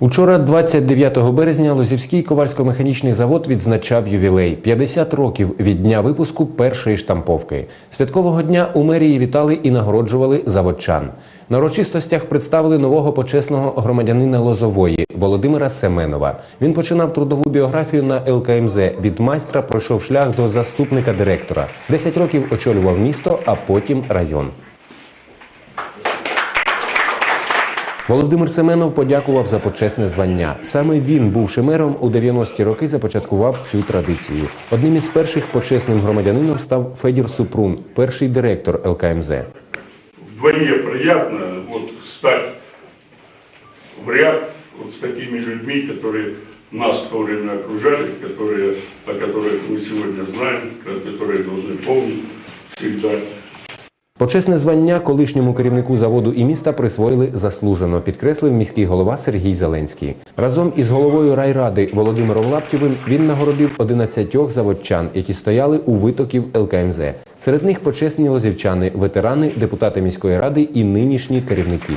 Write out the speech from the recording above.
Учора, 29 березня, Лозівський ковальсько-механічний завод відзначав ювілей 50 років від дня випуску першої штамповки. Святкового дня у мерії вітали і нагороджували заводчан. На урочистостях представили нового почесного громадянина Лозової Володимира Семенова. Він починав трудову біографію на ЛКМЗ. Від майстра пройшов шлях до заступника директора. 10 років очолював місто, а потім район. Володимир Семенов подякував за почесне звання. Саме він, бувши мером, у 90-ті роки започаткував цю традицію. Одним із перших почесним громадянином став Федір Супрун, перший директор ЛКМЗ. вдвойне приятно вот стать в ряд вот с такими людьми, которые нас в то время окружали, которые, о которых мы сегодня знаем, которые должны помнить всегда. Почесне звання колишньому керівнику заводу і міста присвоїли заслужено, підкреслив міський голова Сергій Зеленський. Разом із головою райради Володимиром Лаптєвим він нагородив 11 заводчан, які стояли у витоків ЛКМЗ. Серед них почесні лозівчани, ветерани, депутати міської ради і нинішні керівники.